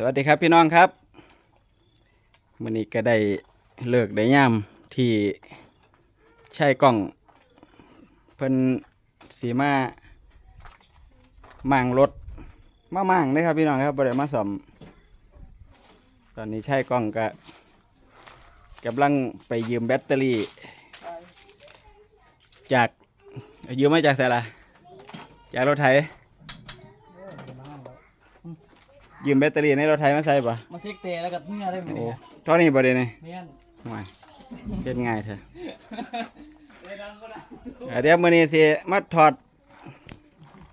สวัสดีครับพี่น้องครับวันนี้ก็ได้เลิกได้ย่ามที่ใช่กล้อง เพิ่นสีมามั่งรถมามั่งเลยครับพี่น้องครับบริมาสอมตอนนี้ใช่กล้องก็กำลังไปยืมแบตเตอรี่ จากยืมมาจากไหนล่ะจากรถไถ ยืมแบตเตอรี่ในรถไถมาใส่ปะมาซิกเตะแล้วกับเมียได้ไหมโอ้เนี่ยเท่านี้บ่ได้นี่เนี่ยไม่เฮ็ดง่ายเถอะเลยดังก็ได้อะเดี๋ยวมื้อนี้สิมาถอด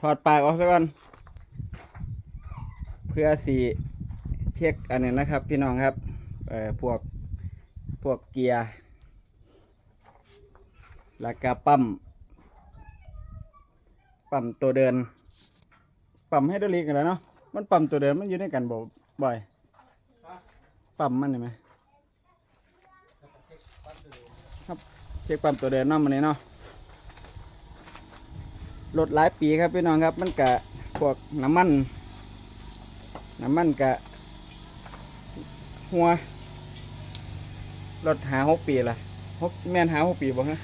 ถอดปากออกซะก่อน เพื่อสิเช็คอันนี้นะครับ พี่น้องครับเอ่อพวกพวกเกียร์แล้วก็ปั๊มปั๊มตัวเดิน ปั๊มไฮดรอลิกกันแหล้วเนาะ มันปั๊มตัวเดินมันอยู่ในกันบ่บ่อยปั๊มมันเห็นไหมครับเช็คปั๊มตัวเดินเนาะมันนี้เนาะรถหลายปีครับพี่น้องครับ มันกะพวกน้ำมัน น้ำมันกะหัวรถหาหกปีละหกแม่นหาหกปีบ่ฮะ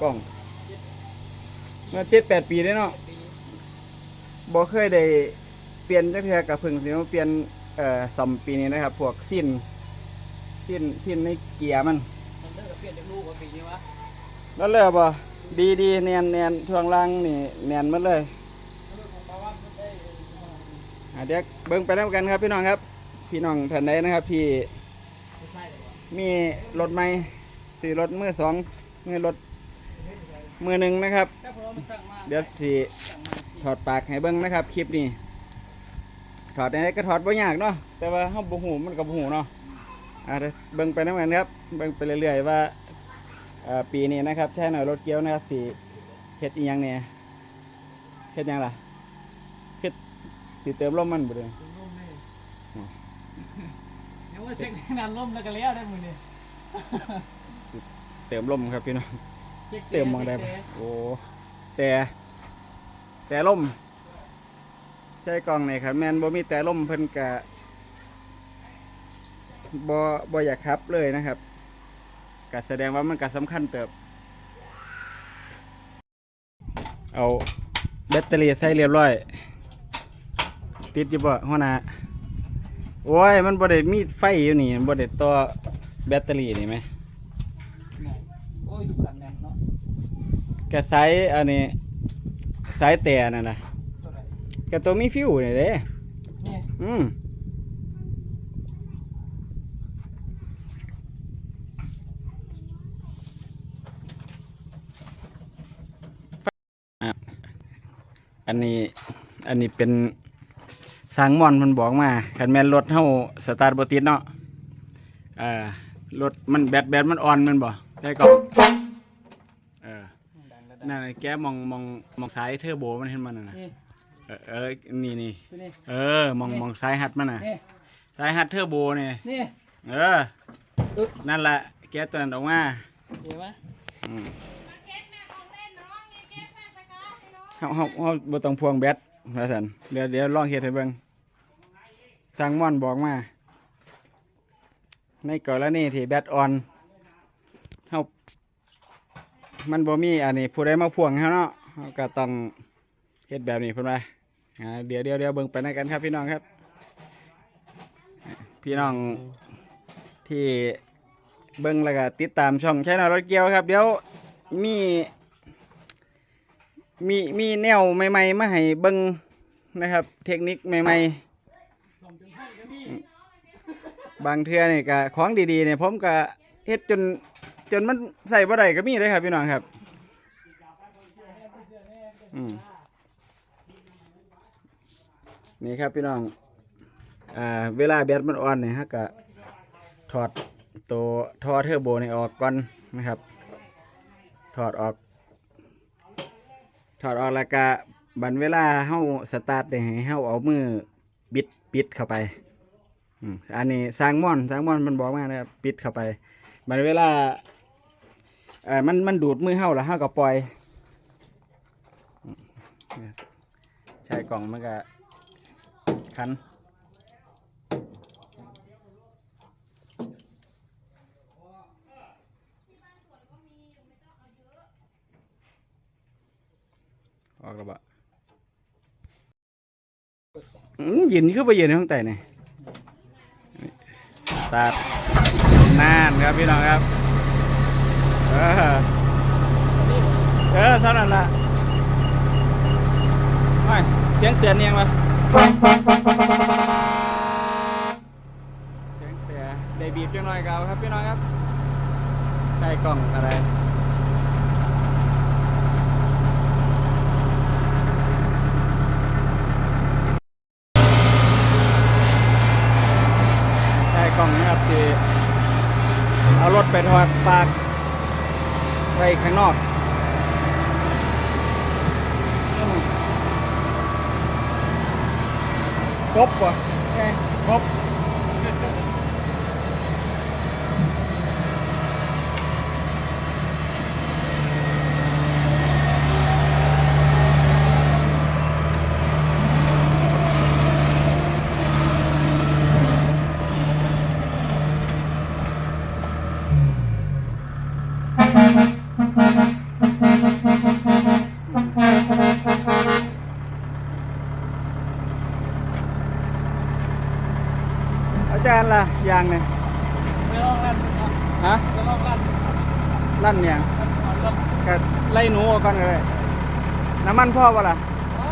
กล้องเมื่อเจ็ดแปดปีได้เนาะบ่เคยได้ ปลี่ยนจักเทื่อกับเพิ่งสิมาเปลี่ยนเอ่อซ่อมปีนี้นะครับ พวกสิ้น สิ้นสิ้นในเกียร์มันมันเลิกกับเปลี่ยนจากลูกกับปีนี้วะแล้วเลยบ่ดีดีเนียนเนียนช่วงล่างนี่เนียนหมดเลยลูกของปาวันมันได้อะเดี๋ยวเบิ่งไปแล้วกันครับ พี่น้องครับ พี่น้องท่านใดนะครับที่ไม่ใช่เลยวะมีรถใหม่ซื้อรถมือสองมือรถมือหนึ่งนะครับแต่พอมันสั่งมาเดี๋ยวสิสั่งมาถอดปากให้เบิ่งนะครับ คลิปนี้ ถอดได้ก็ถอดบ่ยากเนาะแต่ว่าเฮาบ่ฮู้มันก็บ่ฮู้เนาะอะเดี๋ยวเบิ่งไปนำกันครับเบิ่งไปเรื่อยๆว่าเอ่อปีนี้นะครับใช้หน่อยรถเกี้ยวนะครับสิเฮ็ดอีหยังเนี่ยเฮ็ดหยังล่ะเฮ็ดสิเติมลมมันบ่เด้อถึงร่มเลยอืมเดี๋ยวว่าเช็คงานร่มแล้วก็แล้วได้มือเนี่ยเติมลมครับพี่น้องช็คเติมมองได้ช็ปะคเตะโอ้แต่แต่ลม ใช่กล่องนี่ครับแมนบ่มีแต่ลมเพิ่นกะบ่บ่อยากขับเลยนะครับก็แสดงว่ามันก็สำคัญเติบ เอาแบตเตอรี่ใส่เรียบร้อย ติดอยู่บ่หัวหน้าโอ้ย มันบ่ได้มีไฟอยู่นี่บ่ได้ต่อแบตเตอรี่นี่ไหมไหนโอ้ยดูกันแน่นเนาะกระสายอันนี้สายแต่นั่นนะตัวไหน กระตัวมีฟิวนี่เด้เนี่ยอืมอะอันนี้อันนี้เป็นสร้างมอนมันบอกมาคันแม่นรถเฮาสตาร์ทบ่ติดเนาะอ่ารถมันแบตแบตมันอ่อนแมันบ่ได้ก่อนเออดันแล้วนั่นน่ะแกมองมองมองซ้ายเทอร์โบมันเห็นมันน่ะนะนี่เออเออนี่นี่ตัวนี้ เออมองมองซ้ายหัดมันน่ะนี่ซ้ายหัดเทอร์โบเนี่ยนี่เออปึ๊บนั่นแหละแกตัวนั้นออกมาเห็นไหมอืมเฮาเฮาเฮาบ่ต้องพวงแบตว่าซั่นเดี๋ยวเดี๋ยวลองเฮ็ดให้เบิ่งสั่งม่อนบอกมา ในกรณีที่แบตอ่อนเฮามันบ่มีอันนี้ผู้ใดมาพ่วงเฮาเนาะเฮาก็ต้องเฮ็ดแบบนี้เพิ่นว่าอ่า เดี๋ยวเดี๋ยวเดี๋ยวเบิ่งไปนำกันครับพี่น้องครับ พี่น้องที่เบิ่งแล้วก็ติดตามช่องใช้นรถเกียวครับ เดี๋ยวมีมีมีแนวใหม่ๆมาให้เบิ่งนะครับ เทคนิคใหม่ๆลมจนใหมีบางเทื่อนี่ก็ของดีๆเนี่ยผมก็เฮ็ดจนจนมันใส่บ่ได้ก็มีเลยครับพี่น้องครับ อืม นี่ครับพี่น้องอ่าเวลาแบตมันอ่อนเนี่ยฮะก็ถอดตัวท่อเทอร์โบนี่ออกก่อนนะครับ ถอดออก ถอดออกแล้วก็บันเวลาเฮาสตาร์ทเนี่ยให้เฮาเอามือบิดปิดเข้าไปอันนี้สร้างม่อนสร้างม่อนมันบอกมานะครับปิดเข้าไปมันเวลาเออมันมันดูดมือเฮาแล้วเฮาก็ปล่อยใช้กล่องมันก็ ขัน ออกระบะยินขึ้นไปยืนในห้างแต่เนี่ยตัดน่านครับพี่น้องครับเออเออเท่านั้นละไม่เสียงเตือนยังวะ เสียงเตือนได้บีบจังหน่อยเก่าครับพี่น้องครับใส่กล่องอะไรใช่กล่องนะครับคือเอารถไปถอดปากไว้ข้างนอกอืม ครบ น้ำมันพ่อปะล่ะอ๋อ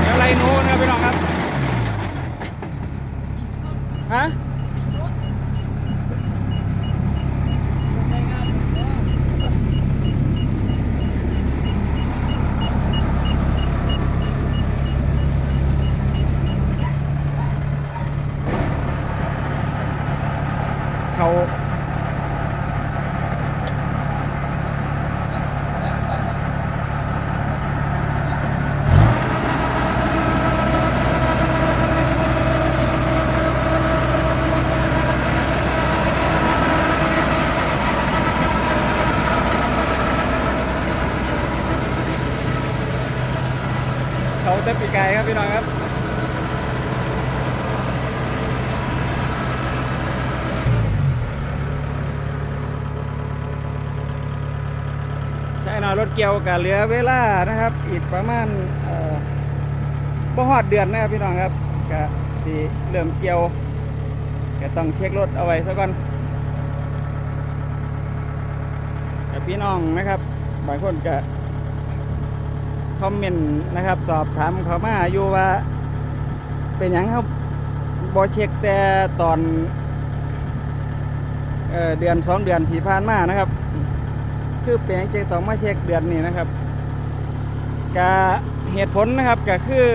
เดี๋ยวไรนู้นนะพี่น้องครับ ฮะ ใช้งานอยู่เนอะ เขา เขาเต็มปีกไก่ครับพี่น้องครับใช่น่อรถเกี่ยวกับเหลือเวลานะครับ อีกประมาณบ่ฮอดเดือนนะครับพี่น้องครับก็สิเริ่มเกี่ยวก็ต้องเช็ครถเอาไว้ซะก่อนกับพี่น้องนะครับบางคนก็ คอมเมนต์นะครับ สอบถามเขามาอยู่ว่า เป็นหยังเขาบอเช็คแต่ตอนเอเดือนสองเดือนที่ผ่านมานะครับ คือแปลงเจต้องมาเช็คเดือนนี้นะครับกะเหตุผลนะครับก็คือ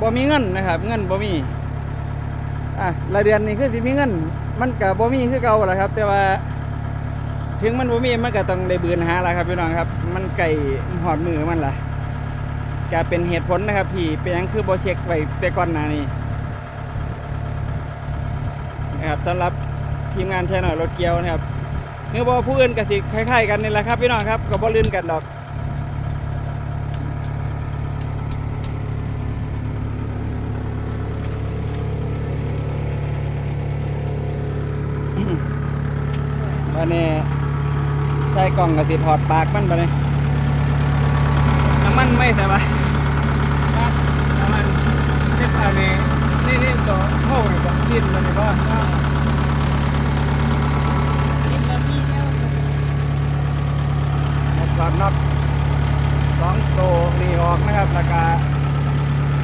บ่มีเงินนะครับ เงินบ่มีอะรายเดือนนี้คือสิมีเงิน มันก็บ่มีคือเก่าแหละครับ แต่ว่า ถึงมันบ่มีมันก็ต้องได้บืนหาแหละครับพี่น้องครับ มันไก่หอดมือมันล่ะก็เป็นเหตุผลนะครับที่เป็นยังคือโบเช็คไว้แต่ก่อนหน้านี้นะครับสำหรับทีมงานใช้หน่อยรถเกียวนะครับคือบ่ผู้อื่นก็สิคล้ายๆกันนี่แหละครับพี่น้องครับก็บ่ลื่นกันดอกวันนี้ ใส่กล่องก็สิถอดปากมันไปเลยน้ำมันไม่ใช่ปะน้ำมันเจ็บอันนี้นี่นี่ตัวเข้าเนี่ยตัวสิ้นมันนี่ก็กินแล้วพี่เนี่ยถอดน็อตสองโตวนี่ออกนะครับแล้วก็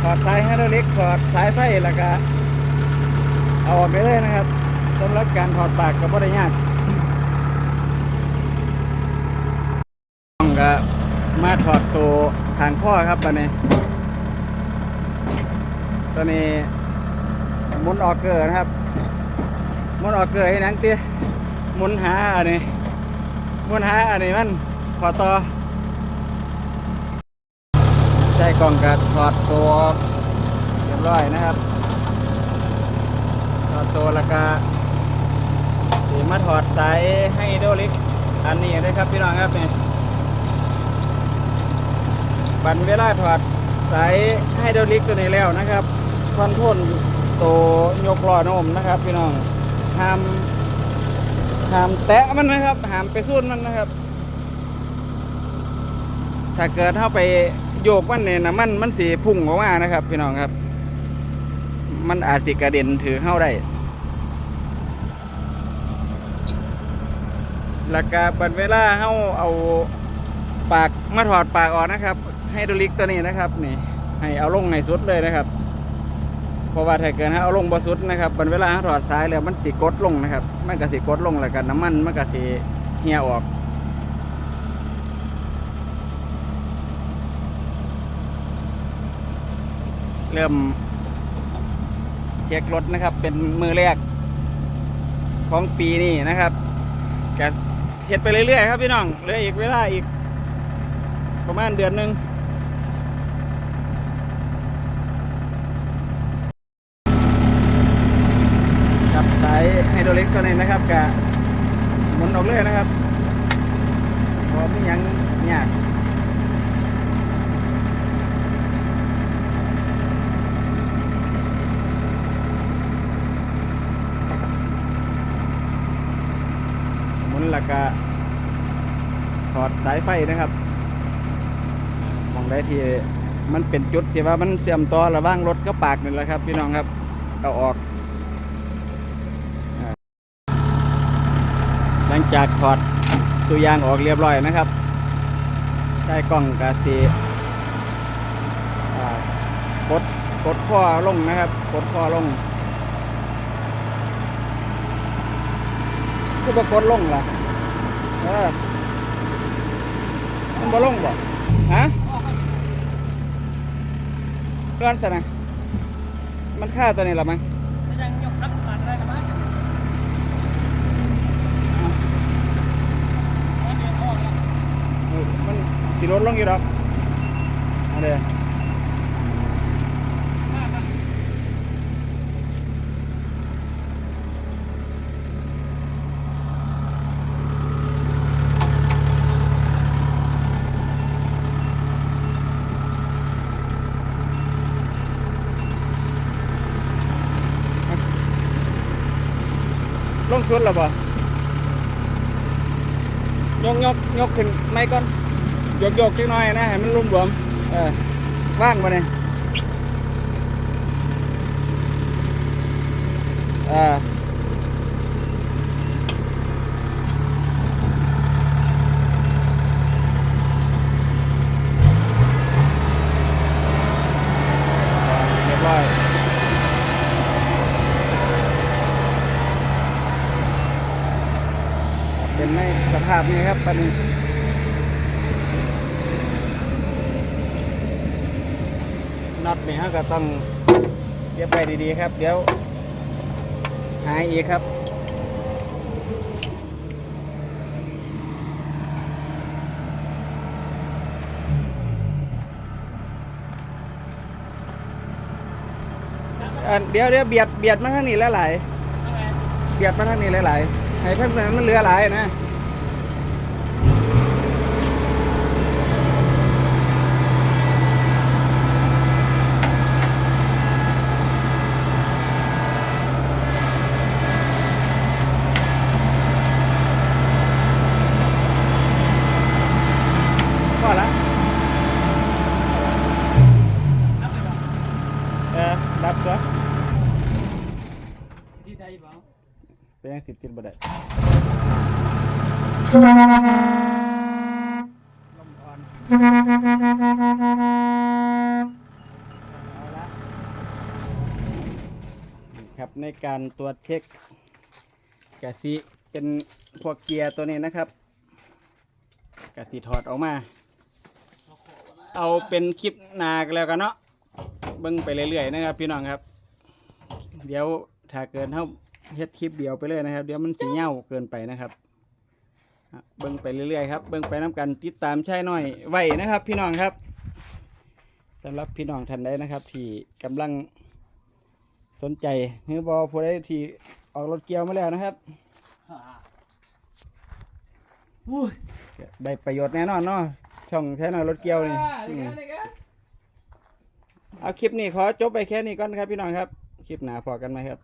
ถอดสายไฮดรอลิกถอดสายไฟแล้วก็เอาออกไปเลยนะครับสำหรับการถอดปากก็บ่ได้ยากต้อง ก็มาถอดโซ่ทางข้อครับตอนนี้ ตอนนี้มุนออกเกอร์นะครับ มุนออกเกอร์ให้นังเตี้ยมุนหาอันนี้ มุนหาอันนี้มันขอต่อใช้กล่องกัดถอดโซ่ออกเรียบร้อยนะครับ ถอดโซ่แล้วก็สีมาถอดสายให้โดลิกอันนี้ด้ครับพี่น้องครับเนี่ย บันเวลาถอดสายให้โดลิกตัวนี้แล้วนะครับคอนโทรลตตัวยกล้อโน้มนะครับ พี่น้องห้ามห้ามแตะมันนะครับห้ามไปสู้มันนะครับ ถ้าเกิดเข้าไปโยกมันเนี่ยนะมันมันสีพุ่งออกมานะครับ พี่น้องครับ มันอาจสิกระเด็นถือเข้าได้แล้วก็บัดเวลาเข้าเอาปากมาถอดปากออกนะครับ ให้ดูลิกตัวนี้นะครับนี่ให้เอาลงในสุดเลยนะครับเพราะว่าถ้าเกิดเอาลงบสุดนะครับบัดเวลาเราถอดสายแล้วมันสีกดลงนะครับมันก็สีกดลงแล้วกันน้ำมันมันก็สีเหี่ยออกเริ่มเช็ครถนะครับเป็นมือแรกของปีนี้นะครับก็เฮ็ดไปเรื่อยๆครับพี่น้องเหลืออีกเวลาอีกประมาณเดือนหนึ่งกับสายไฮโดรลิกตัว นะครับกะหมุนออกเลยนะครับพอไม่ยังยากหมุนแล้วก็ถอดสายไฟนะครับมองได้ที่มันเป็นจุดที่ว่ามันเสื่อมต่อระหว่างรถกับปากนี่แหละครับ พี่น้องครับเอาออกอ่า หลังจากถอดสุยางออกเรียบร้อยนะครับ ใช้กล้องกาซีกดกดข้อลงนะครับกดข้อลงคือบ่กดลงล่ะเออมันบ่ลงบ่ฮะเพื่อนสนะมันฆ่าตัวนี้หรอมั้งไม่ยังยกทับตัดได้กันมั้งไม่เดือดออกแล้ว เออมัน สิลดลงอยู่ดอกเอาเด้อมากนะลงสุดหรอบ่ยกยกยกขึ้นไม่ก่อน ยกยกจักน่อยนะให้มันรวมรวมเออว่างบ่เนี่ยเออเรียบร้อยเป็นในสภาพนี้ครับปันนี้ น็อตนี่ฮะก็ต้องเก็บไปดีๆครับ เดี๋ยวหายอีกครับเดี๋ยวเดี๋ยวเบียดเบียดมาทางนี้หลายๆเบียดมาทางนี้หลายๆให้ทางนั้นมันเหลือหลายนะพอละ นับเลยบอก เออดับตัว ที่ใดบอก เป็นยังสิบติดบ่ได้ลมอ่อนเอาละนี่ ครับในการตรวจเช็คกะสิเป็นพวกเกียร์ตัวนี้นะครับกะสิถอดออกมา เอาเป็นคลิปหนากันแล้วกันเนาะเบิ่งไปเรื่อยๆนะครับ พี่น้องครับ เดี๋ยวถ้าเกินเท่าเฮ็ดคลิปเดียวไปเลยนะครับ เดี๋ยวมันสีเง่าเกินไปนะครับ เบิ่งไปเรื่อยๆครับเบิ่งไปน้กันติดตามใช่น้อยไว้นะครับ พี่น้องครับสำหรับพี่น้องท่านใดนะครับ ที่กำลังสนใจหรือบอผู้ใดที่ออกรถเกียวมาแล้วนะครับฮ่าอุ้ยได้ประโยชน์แน่นอนเนาะช่องใช้น้อยรถเกียวนี่อ่าอืเดี๋ยวมกันเดี๋ยวกันเอาคลิปนี้ขอจบไปแค่นี้ก่อนครับพี่น้องครับ คลิปคลิปหน้าพอกันไหมครับ